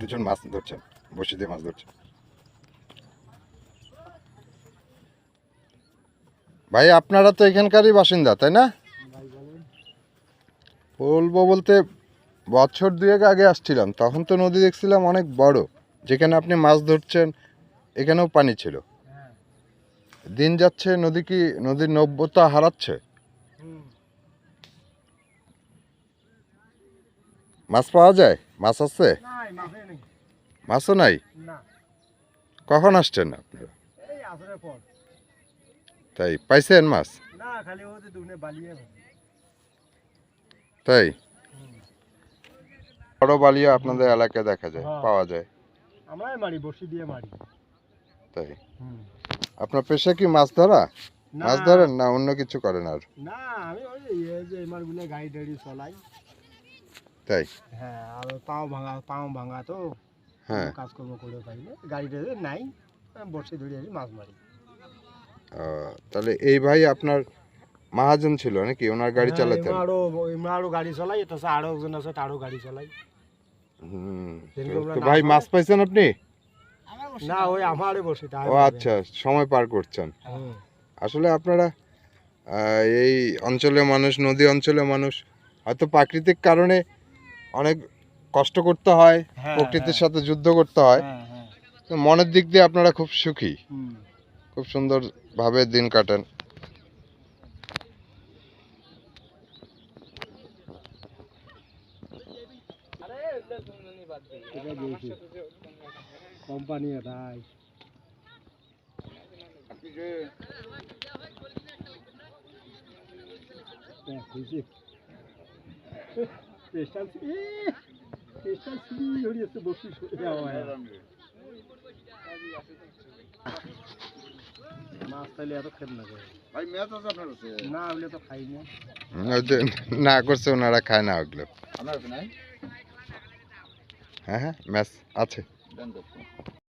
দুজন মাছ ধরছেন বসে দিয়ে মাছ ধরছেন ভাই, আপনারা তো এখানকারই বাসিন্দা, তাই না? বলব বলতে, বছর দুয়েক আগে আসছিলাম, তখন তো নদী দেখছিলাম অনেক বড়, যেখানে আপনি মাছ ধরছেন, এখানেও পানি ছিল। দিন যাচ্ছে, নদী কি, নদীর নব্যতা হারাচ্ছে? মাছ পাওয়া যায়? মাছ আছে? মাছও নাই? কখন আসছেন আপনারা তাই পাইছেন মাছ? তাই? বড় বালিয়া আপনাদের এলাকায় দেখা যায় হ্যাঁ। পাওয়া যায়। আমরাই মারি বসি দিয়ে মারি। তাই? আপনার পেশা কি মাছ ধরা? মাছ ধরেন না অন্য কিছু করেন আর? না আমি ওই যে ইয়ে গাড়ি টাড়ি চলাই। তাই? হ্যাঁ আর পাও ভাঙা পাও ভাঙা তো হ্যাঁ। কাজকর্ম করে পাই না। গাড়ি নাই বসে ধরে আসি মাছ মারি। তাহলে এই ভাই আপনার মহাজন ছিল নাকি? ওনার গাড়ি হ্যাঁ, চালাতেন? আরও আরও গাড়ি চলাই তো আরও একজন আছে তারও গাড়ি চালাই। হুম, তো- আমরা ভাই মাছ পাইছেন আপনি? না ওই আমারও বসে ও আচ্ছা সময় পার করছেন। আসলে আপনারা এই অঞ্চলের মানুষ নদী অঞ্চলের মানুষ হয়তো প্রাকৃতিক কারণে অনেক কষ্ট করতে হয় হ্যাঁ, প্রকৃতির হ্যাঁ। সাথে যুদ্ধ করতে হয়। হ্যাঁ তো মনের দিক দিয়ে আপনারা খুব সুখী। খুব সুন্দর ভাবে দিন কাটান। কোম্পানি দেখ, হয়েছে? পেস্টাল ছি- ই, পেস্টাল ছিঁড়ি বসি যাওয়া মাছ তাইলে এত খেত না করে। না হলে তো খাই না হুম, ওই যে না করছে ওনারা খায় না ওগুলো হ্যাঁ হ্যাঁ ম্যাচ আছে